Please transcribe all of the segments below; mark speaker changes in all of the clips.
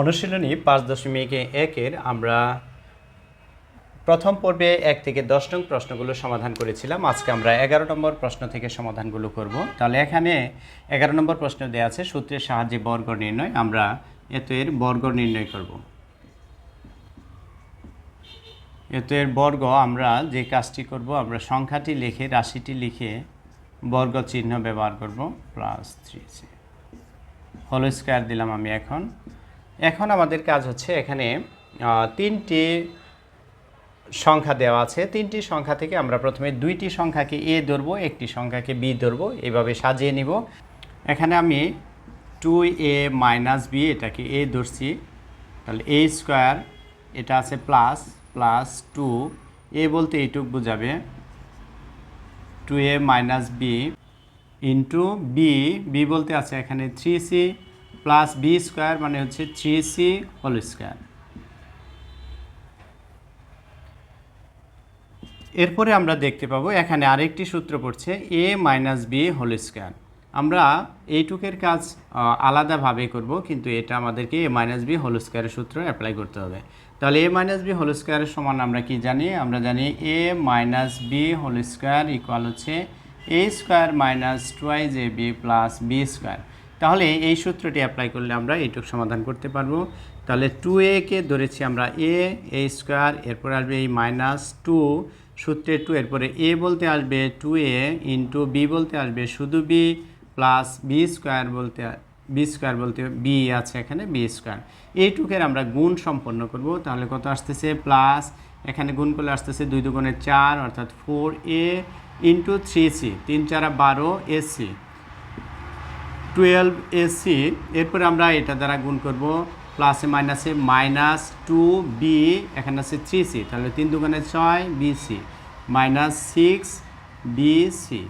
Speaker 1: অনুশীলনী পাঁচ দশমিক একের আমরা প্রথম পর্বে এক থেকে দশ নং প্রশ্নগুলো সমাধান করেছিলাম। আজকে আমরা এগারো নম্বর প্রশ্ন থেকে সমাধানগুলো করব। তাহলে এখানে এগারো নম্বর প্রশ্ন দেওয়া আছে, সূত্রের সাহায্যে বর্গ নির্ণয়। আমরা এত এর বর্গ নির্ণয় করব। এত এর বর্গ আমরা যে কাজটি করব, আমরা সংখ্যাটি লিখে, রাশিটি লিখে বর্গ চিহ্ন ব্যবহার করব প্লাস থ্রি হোল স্কোয়ার দিলাম আমি এখন। এখন আমাদের কাজ হচ্ছে এখানে তিনটি সংখ্যা দেওয়া আছে। তিনটি সংখ্যা থেকে আমরা প্রথমে দুইটি সংখ্যাকে এ ধরবো, একটি সংখ্যাকে বি ধরবো, এভাবে সাজিয়ে নিব। এখানে আমি টু এ মাইনাস বি এটাকে এ ধরছি। তাহলে এ স্কোয়ার এটা আছে প্লাস প্লাস টু এ বলতে এইটুক বোঝাবে। Two A minus B into B B বলতে আছে এখানে three C plus B square মানে হচ্ছে থ্রি সি হোল স্কোয়ার। এরপরে আমরা দেখতে পাবো এখানে আরেকটি সূত্র পড়ছে A minus B whole square. আমরা এইটুকের কাজ আলাদাভাবে করব, কিন্তু এটা আমাদেরকে এ মাইনাস বি হোল স্কোয়ারের সূত্র অ্যাপ্লাই করতে হবে। তাহলে এ মাইনাস বি হোল স্কোয়ারের সমান আমরা কি জানি? আমরা জানি A minus B whole square equal হচ্ছে A square minus twice A B plus B square. তাহলে এই সূত্রটি অ্যাপ্লাই করলে আমরা এইটুক সমাধান করতে পারব। তাহলে টু একে ধরেছি আমরা এ এ স্কোয়ার এরপর আসবে এই মাইনাস টু সূত্রে টু এরপরে এ বলতে আসবে টু এ ইন্টু বি বলতে আসবে শুধু বি প্লাস বি স্কোয়ার বলতে বি স্কোয়ার বলতে বি আছে এখানে বি স্কোয়ার এইটুকের আমরা গুণ সম্পন্ন করব। তাহলে কত আসতেছে? প্লাস এখানে গুণ করলে আসতেছে দুই দুগুণে চার, অর্থাৎ four A into three C তিন চারা বারো এসি টুয়েলভ এসি এরপরে আমরা এটা দ্বারা গুণ করব প্লাসে মাইনাসে মাইনাস টু বি এখানে আছে থ্রি সি তাহলে তিন দুগুণে ছয় বিসি মাইনাস সিক্স বিসি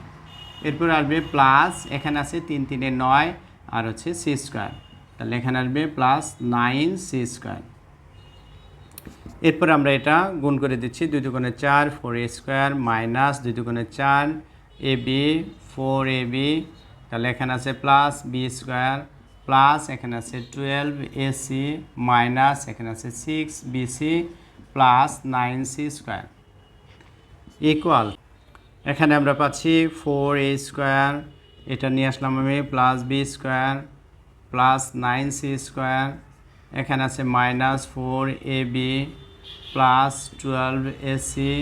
Speaker 1: এরপর আসবে প্লাস এখানে আছে তিন তিনে নয়, আর হচ্ছে সি স্কোয়ার তাহলে এখানে আসবে প্লাস নাইন সি স্কোয়ার এরপর আমরা এটা গুণ করে দিচ্ছি দুই দুগুণে চার ফোর এ স্কোয়ার মাইনাস দুই দুগুণে চার A B four A B তাহলে এখানে আছে প্লাস বি স্কোয়ার প্লাস এখানে আছে টুয়েলভ এ সি মাইনাস এখানে আছে six B C plus nine C square equal এখানে আমরা পাচ্ছি ফোর এ স্কোয়ার এটা নিয়ে আসলাম আমি plus B square plus nine C square এখানে আছে minus four A B plus twelve A C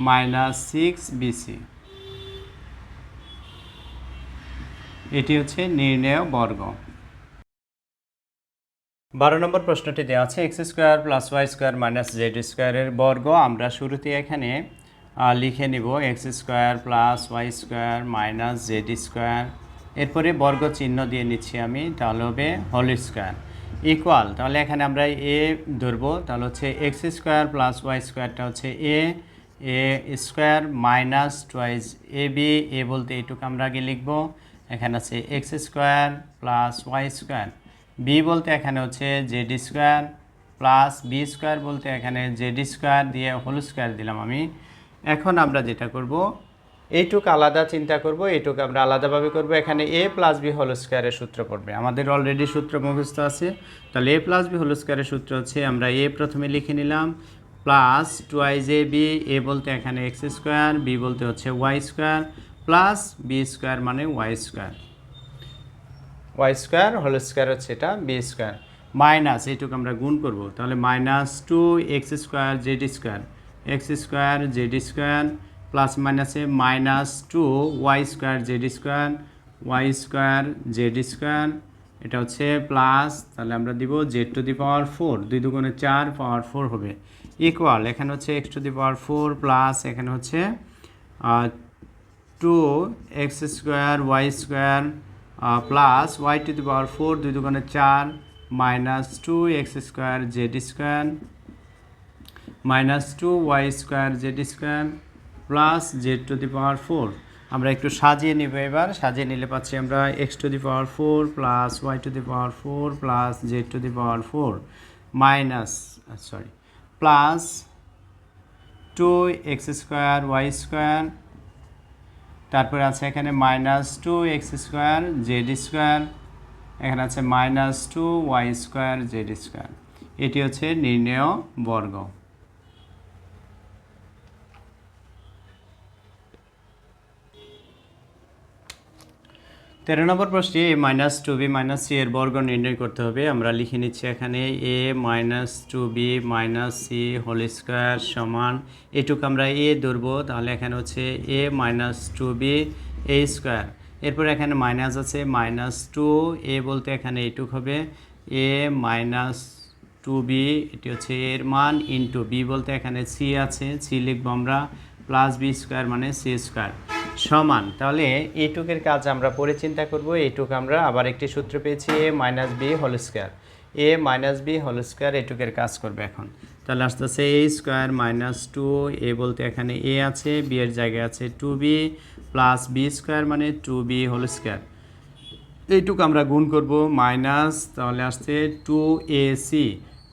Speaker 1: minus six B BC এটি হচ্ছে নির্ণেয় বর্গ। বারো নম্বর প্রশ্নটি দেওয়া আছে, X square plus Y square minus Z স্কোয়ারের বর্গ। আমরা শুরুতে এখানে লিখে নিব, X square plus Y square minus Z square. এরপরে বর্গ চিহ্ন দিয়ে নিচ্ছি আমি, তাহলে হবে হোল স্কোয়ার। ইকুয়াল, তাহলে এখানে আমরা এ ধরবো, তাহলে হচ্ছে এক্স স্কোয়ার প্লাস ওয়াই স্কোয়ারটা হচ্ছে A A square minus twice A B, A বলতে এইটুকু আমরা আগে লিখব। এখানে আছে X square plus Y square B বলতে এখানে হচ্ছে Z square plus B square বলতে এখানে জেড স্কোয়ার দিয়ে হোল স্কোয়ার দিলাম আমি। এখন আমরা যেটা করব, এইটুক আলাদা চিন্তা করব, এইটুক আমরা আলাদাভাবে করব। এখানে এ প্লাস বি হোল স্কোয়ারের সূত্র পড়বে। আমাদের অলরেডি সূত্র মুখস্থ আছে। তাহলে এ প্লাস বি হোল স্কোয়ারের সূত্র হচ্ছে আমরা এ প্রথমে লিখে নিলাম plus twice J B A বলতে এখানে এক্স স্কোয়ার বি বলতে হচ্ছে Y square plus B square মানে Y square. Y square, whole square হচ্ছে এটা, বি স্কোয়ার। মাইনাস, এইটুকু আমরা গুণ করব, তাহলে minus two X square Z square. X square Z square plus মাইনাসে minus two Y square Z square, Y square Z square, এটা হচ্ছে প্লাস, তাহলে আমরা দিব Z to the power four, দুই দুগুণে চার পাওয়ার ফোর হবে। ইকুয়াল, এখানে হচ্ছে X to the power four plus এখানে হচ্ছে two X square Y square plus Y to the power four দুই দুগুণে চার minus two X square Z square minus two Y square Z square plus Z to the power four আমরা একটু সাজিয়ে নেব এবার। সাজিয়ে নিলে পাচ্ছি আমরা X to the power four plus Y to the power four plus Z to the power four minus sorry plus two X square Y square তারপরে আছে এখানে minus two X square Z square এখানে আছে minus two Y square Z square এটি হচ্ছে নির্ণেয় বর্গ। তেরো নম্বর প্রশ্নে a minus two b minus c এর বর্গ নির্ণয় করতে হবে। আমরা লিখে নিচ্ছি এখানে a minus two b minus c whole square সমান এটুকু আমরা এ ধরবো। তাহলে এখানে হচ্ছে a minus two b a square এরপর এখানে মাইনাস আছে মাইনাস টু এ বলতে এখানে এইটুক হবে। এ মাইনাস টু বি এটি হচ্ছে এর মান ইন্টু বি বলতে এখানে সি আছে সি লিখব আমরা। প্লাস বি স্কোয়ার মানে সি স্কোয়ার সমান। তাহলে এইটুকের কাজ আমরা পরে চিন্তা করব এইটুক আমরা আবার একটি সূত্র পেয়েছি a minus b whole square a minus b whole square এটুকের কাজ করবে এখন। তাহলে আস্তে আস্তে a square minus two a বলতে এখানে এ আছে বি এর জায়গায় আছে two b plus b square মানে টু বি হোল স্কোয়ার এইটুকু আমরা গুণ করব মাইনাস তাহলে আসছে two a c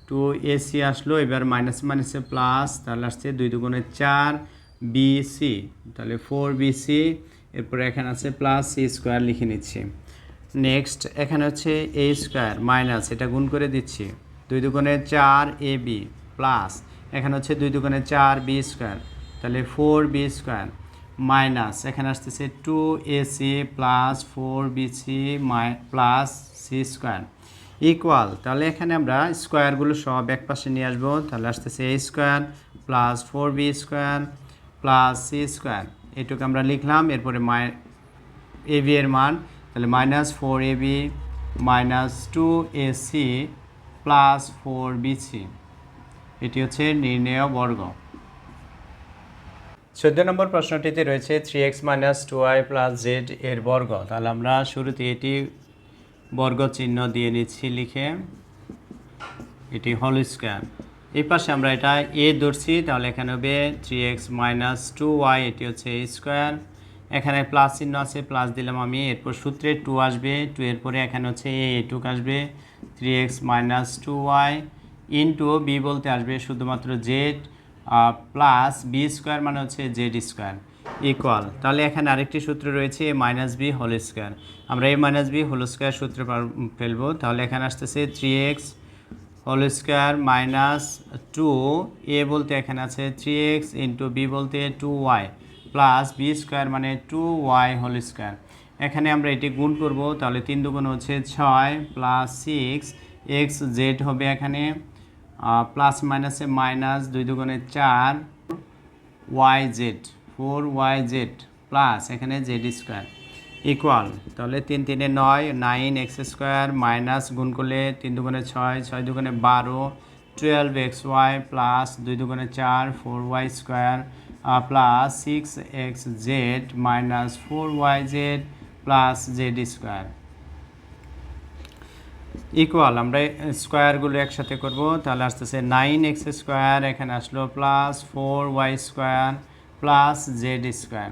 Speaker 1: two a c আসলো, এবার মাইনাস মাইনাসে প্লাস তাহলে আসছে দুই দুগুণে চার। বিসি তাহলে ফোর বিসি এরপরে এখানে আছে প্লাস সি স্কোয়ার লিখে নিচ্ছি। নেক্সট এখানে হচ্ছে এ স্কোয়ার মাইনাস এটা গুণ করে দিচ্ছি। দুই দুগুণে চার এ বি প্লাস এখানে হচ্ছে দুই দুগুণে চার বি স্কোয়ার তাহলে ফোর বি স্কোয়ার মাইনাস এখানে আসতেছে two a c plus four b c my plus C square equal তাহলে এখানে আমরা স্কোয়ারগুলো সব এক পাশে নিয়ে আসব, তাহলে আসতেছে a square plus four b square plus c square এটুকু আমরা লিখলাম, এরপরে মাই এ বি এর মান। তাহলে minus four a b minus two a c plus four b c এটি হচ্ছে নির্ণেয় বর্গ। চোদ্দ নম্বর প্রশ্নটিতে রয়েছে three x minus two y plus z এর বর্গ। তাহলে আমরা শুরুতে এটি বর্গ চিহ্ন দিয়ে নিচ্ছি লিখে। এটি হোল স্কোয়ার এই পাশে আমরা এটা এ ধরছি, তাহলে এখানে হবে three x minus two y এটি হচ্ছে এ স্কোয়ার এখানে প্লাস চিহ্ন আছে প্লাস দিলাম আমি, এরপর সূত্রে টু আসবে টু এর পরে এখানে হচ্ছে এ টুক আসবে three x minus two y into b বলতে আসবে শুধুমাত্র জেড প্লাস বি স্কোয়ার মানে হচ্ছে জেড স্কোয়ার ইকুয়াল তাহলে এখানে আরেকটি সূত্র রয়েছে a minus b whole square আমরা a minus b whole square সূত্রে ফেলব, তাহলে এখানে আসতেছে three x whole square minus two a বলতে এখানে আছে থ্রি এক্স ইন্টু বি বলতে two y plus b square মানে টু ওয়াই হোল স্কোয়ার এখানে আমরা এটি গুণ করব, তাহলে তিন দুগুণ হচ্ছে ছয় প্লাস সিক্স এক্স জেড হবে এখানে প্লাস মাইনাসে মাইনাস দুই দুগুণে চার y z four y z plus এখানে জেড স্কোয়ার ইকুয়াল তাহলে তিন তিনে নয় নাইন এক্স স্কোয়ার মাইনাস গুণ করলে তিন দুগুণে ছয় ছয় দুগুণে বারো টুয়েলভ এক্স ওয়াই প্লাস দুই দুগুণে চার four y square plus six x z minus four y z plus z square equal আমরা স্কোয়ারগুলো একসাথে করব, তাহলে আসতেছে নাইন এক্স স্কোয়ার এখানে আসলো plus four y square plus z square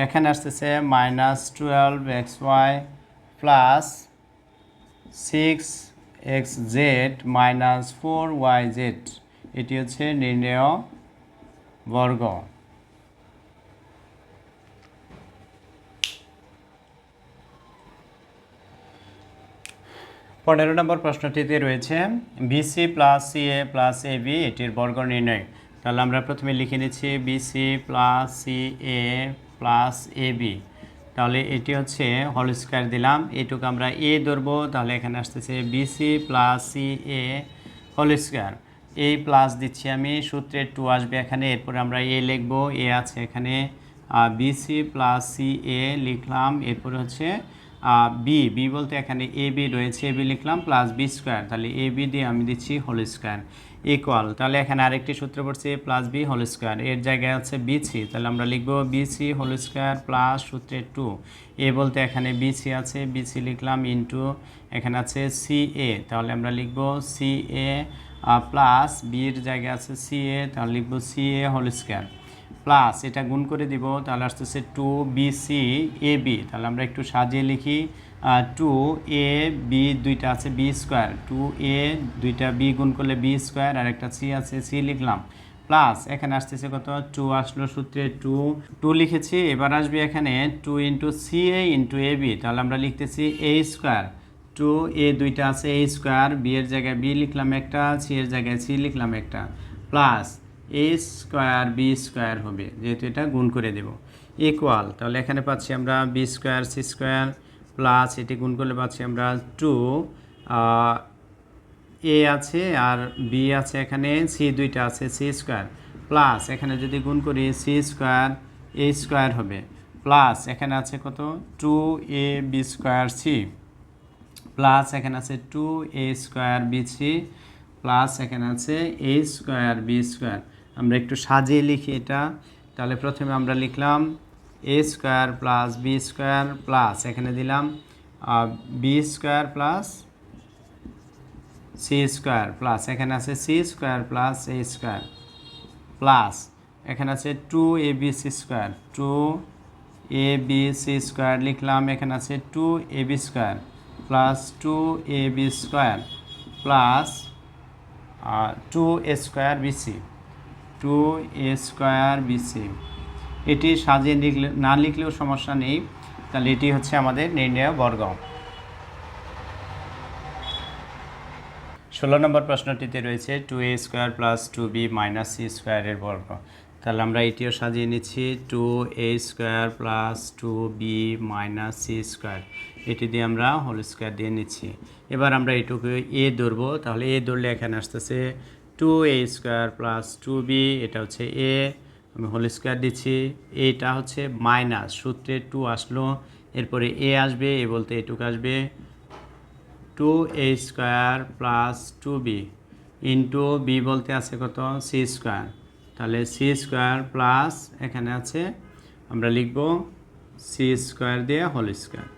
Speaker 1: এখানে আসতেছে minus twelve x y plus six x z minus four y z এটি হচ্ছে নির্ণয় বর্গ। পনেরো নম্বর প্রশ্নটিতে রয়েছে b c plus c a plus a b এটির বর্গ নির্ণয়। তাহলে আমরা প্রথমে লিখে নিচ্ছি b c plus c a plus a b তাহলে এটি হচ্ছে হল স্কোয়ার দিলাম। এটুকু আমরা এ ধরবো। তাহলে এখানে আসতেছে b c plus c a whole square এই প্লাস দিচ্ছি আমি, সূত্রে টু আসবে এখানে। এরপরে আমরা এ লিখব। এ আছে এখানে। বিসি প্লাস সি এ লিখলাম। এরপরে হচ্ছে বি বি বলতে এখানে এ বি রয়েছে এ বি লিখলাম প্লাস বি স্কোয়ার তাহলে এ বি দিয়ে আমি দিচ্ছি হোল স্কোয়ার ইকুয়াল তাহলে এখানে আরেকটি সূত্র পড়ছে a plus b whole square এর জায়গায় আছে বিসি তাহলে আমরা লিখব b c whole square plus সূত্রে টু এ বলতে এখানে বিসি আছে বিসি লিখলাম ইন্টু এখানে আছে সি এ তাহলে আমরা লিখব সি এ প্লাস বির জায়গায় আছে সি এ তাহলে লিখব c a whole square plus এটা গুণ করে দিব, তাহলে আসতেছে two b c a b তাহলে আমরা একটু সাজিয়ে লিখি টু এ বি দুইটা আছে বি স্কোয়ার টু এ দুইটা বি গুণ করলে বি স্কোয়ার আর একটা সি আছে সি লিখলাম। প্লাস এখানে আসতেছে কত? টু আসলো সূত্রে টু টু লিখেছি, এবার আসবে এখানে two into c a into a b তাহলে আমরা লিখতেছি এ স্কোয়ার টু এ দুইটা আছে এ স্কোয়ার বি এর জায়গায় বি লিখলাম একটা সি এর জায়গায় সি লিখলাম একটা। Plus a square b square হবে, যেহেতু এটা গুণ করে দেব। ইকুয়াল তাহলে এখানে পাচ্ছি আমরা b square c square plus এটি গুণ করলে পাচ্ছি আমরা টু এ আছে আর বি আছে এখানে সি দুইটা আছে সি স্কোয়ার প্লাস এখানে যদি গুণ করি সি স্কোয়ার এ স্কোয়ার হবে। প্লাস এখানে আছে কত? Two a b square c plus এখানে আছে two a square b c plus এখানে আছে এ স্কোয়ার বি স্কোয়ার আমরা একটু সাজিয়ে লিখি এটা। তাহলে প্রথমে আমরা লিখলাম a square plus b square plus এখানে দিলাম b square plus c square plus এখানে আছে c square plus a square plus এখানে আছে two a b c square two a b c square লিখলাম, এখানে আছে two a b square plus two a b square plus two a square b c two a square b c এটি সাজিয়ে লিখলে, না লিখলেও সমস্যা নেই। তাহলে এটি হচ্ছে আমাদের নির্ণয় বর্গ। ষোলো নম্বর প্রশ্নটিতে রয়েছে two a square plus two b minus c স্কোয়ারের বর্গ। তাহলে আমরা এটিও সাজিয়ে নিচ্ছি two a square plus two b minus c square এটি দিয়ে আমরা হোল স্কোয়ার দিয়ে নিচ্ছি। এবার আমরা এটুকু এ ধরবো। তাহলে এ ধরলে এখানে আসতেছে two a square plus two b এটা হচ্ছে এ আমি হোল স্কোয়ার দিচ্ছি। এটা হচ্ছে মাইনাস সূত্রে টু আসলো, এরপরে এ আসবে, এ বলতে এটুকু আসবে। Two a square plus two b into b বলতে আছে কত? সি স্কোয়ার তাহলে সি স্কোয়ার প্লাস এখানে আছে, আমরা লিখব সি স্কোয়ার দিয়ে হোল স্কোয়ার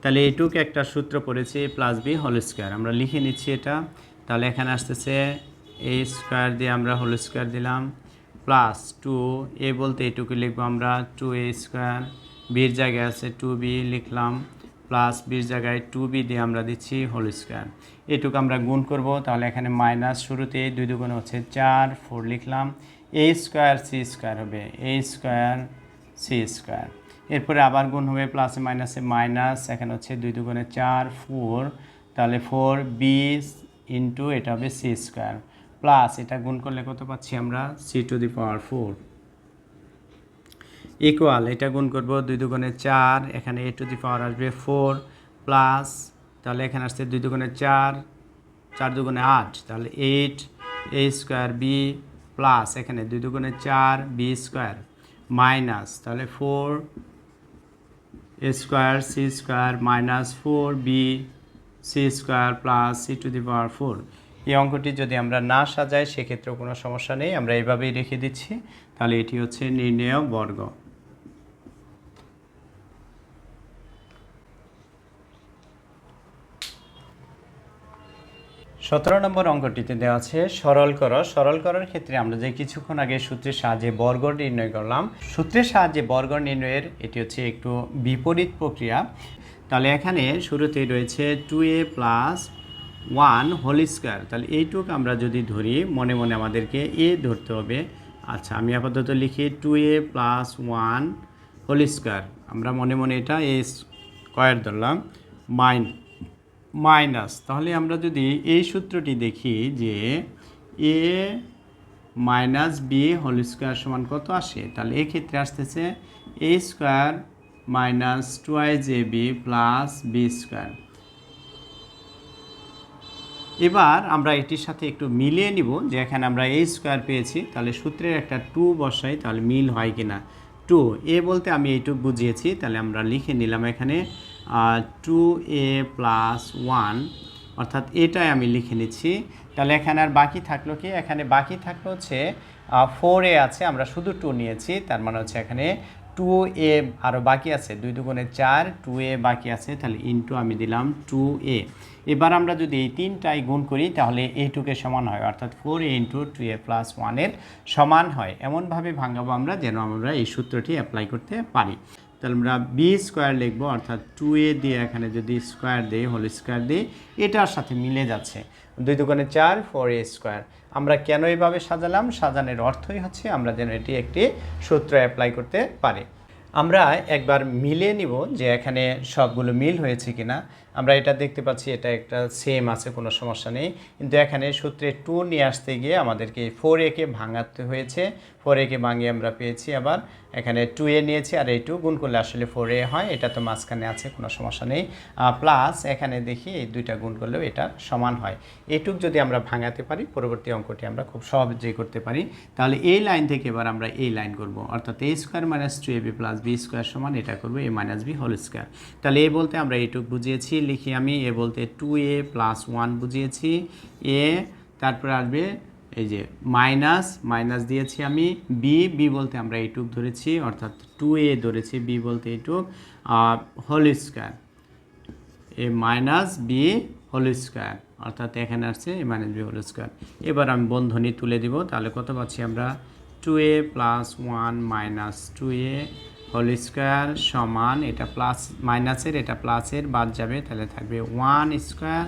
Speaker 1: তাহলে এইটুকু একটা সূত্র পড়েছি প্লাস বি হোল স্কোয়ার আমরা লিখে নিচ্ছি এটা। তাহলে এখানে আসতেছে এ স্কোয়ার দিয়ে আমরা হোল স্কোয়ার দিলাম প্লাস টু এ বলতে এটুকু লিখব আমরা টু এ স্কোয়ার বির জায়গায় আছে টু বি লিখলাম প্লাস বির জায়গায় টু বি দিয়ে আমরা দিচ্ছি হোল স্কোয়ার এটুকু আমরা গুণ করব, তাহলে এখানে মাইনাস শুরুতে দুই দুগুণ হচ্ছে চার ফোর লিখলাম এ স্কোয়ার সি স্কোয়ার হবে এ স্কোয়ার সি স্কোয়ার এরপরে আবার গুণ হবে প্লাসে মাইনাসে মাইনাস এখানে হচ্ছে দুই দুগুণে চার ফোর তাহলে ফোর বি ইন্টু এটা হবে সি স্কোয়ার প্লাস এটা গুণ করলে কত পাচ্ছি আমরা? C to the power four. Equal এটা গুণ করব দুই দুগুণে চার, এখানে এ টু দি পাওয়ার আসবে ফোর প্লাস, তাহলে এখানে আসছে দুই দুগুণে চার চার দুগুণে আট, তাহলে eight, a square b plus, এখানে দুই দুগুণে চার, বি স্কোয়ার মাইনাস, তাহলে four a square, c square minus four, b c square plus c to the power four. এই অঙ্কটি যদি আমরা না সাজাই, সেক্ষেত্রেও কোনো সমস্যা নেই। আমরা এইভাবেই রেখে দিচ্ছি। তাহলে এটি হচ্ছে নির্ণয় বর্গ। সতেরো নম্বর অঙ্কটিতে দেওয়া আছে, সরল কর। সরল করার ক্ষেত্রে আমরা যে কিছুক্ষণ আগে সূত্রের সাহায্যে বর্গ নির্ণয় করলাম, সূত্রের সাহায্যে বর্গ নির্ণয়ের এটি হচ্ছে একটু বিপরীত প্রক্রিয়া। তাহলে এখানে শুরুতেই রয়েছে two a plus one whole square. তাহলে এইটুক আমরা যদি ধরি, মনে মনে আমাদেরকে এ ধরতে হবে। আচ্ছা আমি আপাতত লিখি two A plus one whole square. আমরা মনে মনে এটা এ স্কোয়ার ধরলাম, মাইন, মাইনাস। তাহলে আমরা যদি এই সূত্রটি দেখি যে a minus b whole square সমান কত আসে, তাহলে এক্ষেত্রে আসতেছে a square minus twice a b plus b square. এবার আমরা এটির সাথে একটু মিলিয়ে নিব যে এখানে আমরা এ স্কোয়ার পেয়েছি, তাহলে সূত্রের একটা টু বসাই, তাহলে মিল হয় কি না টু এ বলতে আমি এইটুক বুঝিয়েছি, তাহলে আমরা লিখে নিলাম এখানে টু এ প্লাস ওয়ান অর্থাৎ এটাই আমি লিখে নিচ্ছি। তাহলে এখানে আর বাকি থাকল কি? এখানে বাকি থাকল হচ্ছে ফোর এ আছে, আমরা শুধু টু নিয়েছি, তার মানে হচ্ছে এখানে টু এ আরও বাকি আছে, দুই দুগুণে চার টু এ বাকি আছে, তাহলে ইনটু আমি দিলাম টু এ এবার আমরা যদি এই তিনটাই গুণ করি, তাহলে এইটুকে সমান হয়, অর্থাৎ four a into two a plus ওয়ানের সমান হয়। এমনভাবে ভাঙাবো আমরা, যেন আমরা এই সূত্রটি অ্যাপ্লাই করতে পারি। তাহলে আমরা বি স্কোয়ার লিখব, অর্থাৎ টু এ দিয়ে এখানে যদি স্কোয়ার দিই হোল স্কোয়ার দিই, এটার সাথে মিলে যাচ্ছে। দুই দোকানে চার ফোর এ স্কোয়ার আমরা কেন এইভাবে সাজালাম? সাজানোর অর্থই হচ্ছে আমরা যেন এটি একটি সূত্র অ্যাপ্লাই করতে পারি। আমরা একবার মিলিয়ে নিব যে এখানে সবগুলো মিল হয়েছে কিনা। আমরা এটা দেখতে পাচ্ছি, এটা একটা সেম আছে, কোনো সমস্যা নেই। কিন্তু এখানে সূত্রে টু নিয়ে আসতে গিয়ে আমাদেরকে ফোর একে ভাঙাতে হয়েছে। ফোর একে ভাঙিয়ে আমরা পেয়েছি আবার। এখানে টু এ নিয়েছি আর এই টু গুণ করলে আসলে ফোর এ হয়। এটা তো মাঝখানে আছে, কোনো সমস্যা নেই। প্লাস এখানে দেখি এই দুইটা গুণ করলেও এটা সমান হয়। এটুক যদি আমরা ভাঙাতে পারি, পরবর্তী অঙ্কটি আমরা খুব সহজেই করতে পারি। তাহলে এই লাইন থেকে এবার আমরা এই লাইন করব। অর্থাৎ a square minus two a b plus b square সমান, এটা করব a minus b whole square তাহলে এ বলতে আমরা এটুক বুঝিয়েছি। লিখি আমি, এ বলতে টু এ প্লাস ওয়ান বুঝিয়েছি এ তারপরে আসবে এই যে মাইনাস মাইনাস দিয়েছি আমি বি বি বলতে আমরা এইটুক ধরেছি, অর্থাৎ টু এ ধরেছি বি বলতে এইটুক whole square a minus b whole square অর্থাৎ এখানে আসছে a minus b whole square এবার আমি বন্ধনী তুলে দিব, তাহলে কত পাচ্ছি আমরা? Two a plus one minus two a whole square সমান এটা প্লাস, মাইনাসের এটা প্লাসের, বাদ যাবে, তাহলে থাকবে one square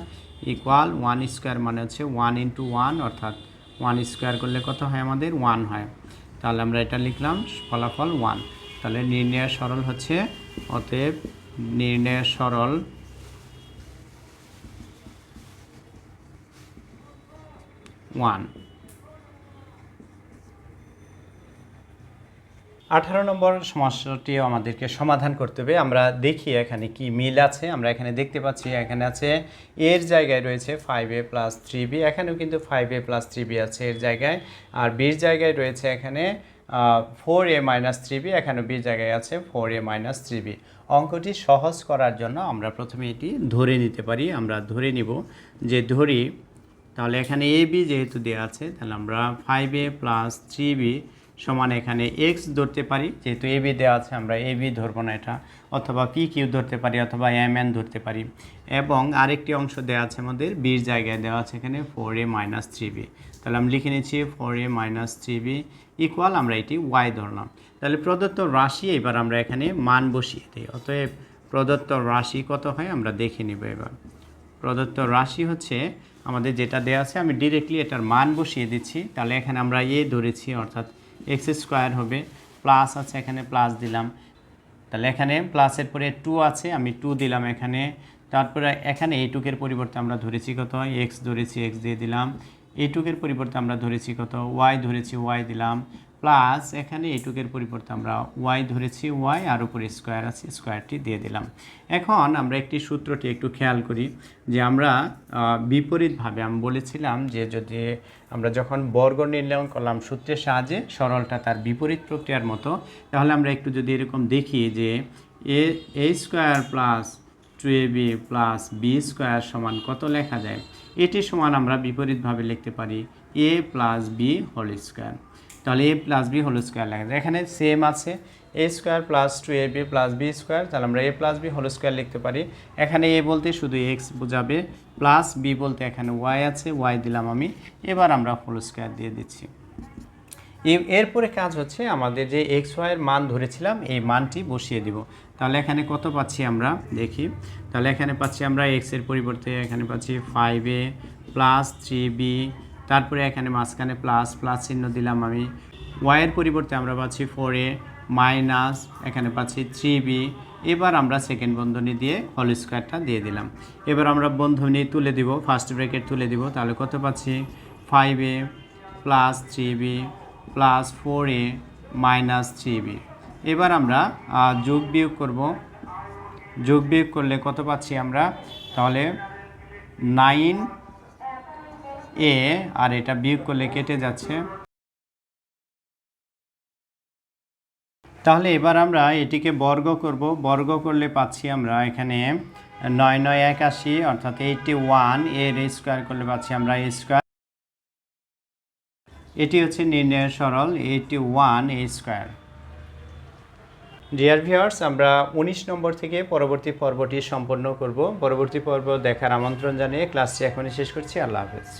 Speaker 1: equal one square মানে হচ্ছে ওয়ান ইন্টু ওয়ান, অর্থাৎ ওয়ান স্কোয়ার করলে কত হয় আমাদের? ওয়ান হয়। তাহলে আমরা এটা লিখলাম, ফলাফল ওয়ান। তাহলে নির্ণয়ের সরল হচ্ছে, অতএব নির্ণয়ের সরল ওয়ান। আঠারো নম্বর সমস্যাটিও আমাদেরকে সমাধান করতে হবে। আমরা দেখি এখানে কি মিল আছে। আমরা এখানে দেখতে পাচ্ছি এখানে আছে, এর জায়গায় রয়েছে five a plus three b এখানেও কিন্তু five a plus three b আছে এর জায়গায়। আর বির জায়গায় রয়েছে এখানে four a minus three b এখানেও বির জায়গায় আছে four a minus three b অঙ্কটি সহজ করার জন্য আমরা প্রথমে এটি ধরে নিতে পারি। আমরা ধরে নিব যে ধরি, তাহলে এখানে এ বি যেহেতু দেওয়া আছে, তাহলে আমরা five a plus three b সমান এখানে এক্স ধরতে পারি, যেহেতু এ বি দেওয়া আছে, আমরা এ বি ধরবো না এটা, অথবা পি কিউ ধরতে পারি, অথবা এম এন ধরতে পারি। এবং আরেকটি অংশ দেওয়া আছে আমাদের বির জায়গায় দেওয়া আছে এখানে four a minus three b তাহলে আমি লিখে নিচ্ছি four a minus three b equal আমরা এটি ওয়াই ধরলাম। তাহলে প্রদত্ত রাশি, এবার আমরা এখানে মান বসিয়ে দিই। অতএব প্রদত্ত রাশি কত হয়, আমরা দেখে নিব এবার। প্রদত্ত রাশি হচ্ছে, আমাদের যেটা দেওয়া আছে, আমি ডিরেক্টলি এটার মান বসিয়ে দিচ্ছি। তাহলে এখানে আমরা এ ধরেছি, অর্থাৎ এক্স স্কোয়ার হবে, প্লাস আছে এখানে প্লাস দিলাম। তাহলে এখানে প্লাসের পরে টু আছে, আমি টু দিলাম এখানে। তারপরে এখানে এইটুকের পরিবর্তে আমরা ধরেছি কত? এক্স ধরেছি এক্স দিয়ে দিলাম। এইটুকের পরিবর্তে আমরা ধরেছি কত? ওয়াই ধরেছি ওয়াই দিলাম। প্লাস এখানে এইটুকের পরিবর্তে আমরা ওয়াই ধরেছি ওয়াই আর উপরে স্কোয়ার আছে, স্কোয়ারটি দিয়ে দিলাম। এখন আমরা একটি সূত্রটি একটু খেয়াল করি যে আমরা বিপরীতভাবে আমি বলেছিলাম যে যদি আমরা যখন বর্গ নির্ণয় করলাম সূত্রের সাহায্যে সরলটা তার বিপরীত প্রক্রিয়ার মতো, তাহলে আমরা একটু যদি এরকম দেখি যে a a square plus two a b plus b square সমান কত লেখা যায়? এটি সমান আমরা বিপরীতভাবে লিখতে পারি a plus b whole square. তাহলে a plus b whole square যায় এখানে সেম আছে। A square plus two a b plus b square তাহলে আমরা a plus b whole square লিখতে পারি। এখানে এ বলতে শুধু এক্স বোঝাবে প্লাস বি বলতে এখানে ওয়াই আছে ওয়াই দিলাম আমি। এবার আমরা হোল স্কোয়ার দিয়ে দিচ্ছি। এরপরে কাজ হচ্ছে আমাদের যে এক্স ওয়াইয়ের মান ধরেছিলাম, এই মানটি বসিয়ে দিব। তাহলে এখানে কত পাচ্ছি আমরা? দেখি। তাহলে এখানে পাচ্ছি আমরা এক্সের পরিবর্তে এখানে পাচ্ছি five a plus three b তারপরে এখানে মাঝখানে প্লাস প্লাস চিহ্ন দিলাম আমি। ওয়াইয়ের পরিবর্তে আমরা পাচ্ছি ফোর এ মাইনাস এখানে পাচ্ছি থ্রি বি এবার আমরা সেকেন্ড বন্ধনী দিয়ে হোল স্কোয়ারটা দিয়ে দিলাম। এবার আমরা বন্ধনী তুলে দিব ফার্স্ট ব্রেকেট তুলে দিব, তাহলে কত পাচ্ছি? Five a plus three b plus four a minus three b এবার আমরা যোগ বিয়োগ করব। যোগ বিয়োগ করলে কত পাচ্ছি আমরা? তাহলে নাইন এ আর এটা বিয়োগ করলে কেটে যাচ্ছে। তাহলে এবার আমরা এটিকে বর্গ করব। বর্গ করলে পাচ্ছি আমরা এখানে নয় নয় একাশি অর্থাৎ এইটটি ওয়ানের স্কোয়ার করলে পাচ্ছি আমরা স্কোয়ার এটি হচ্ছে নির্ণয়ের সরল eighty one a square dear viewers আমরা ১৯ নম্বর থেকে পরবর্তী পর্বটি সম্পন্ন করব। পরবর্তী পর্ব দেখার আমন্ত্রণ জানিয়ে ক্লাসটি এখনই শেষ করছি। আল্লাহ হাফেজ।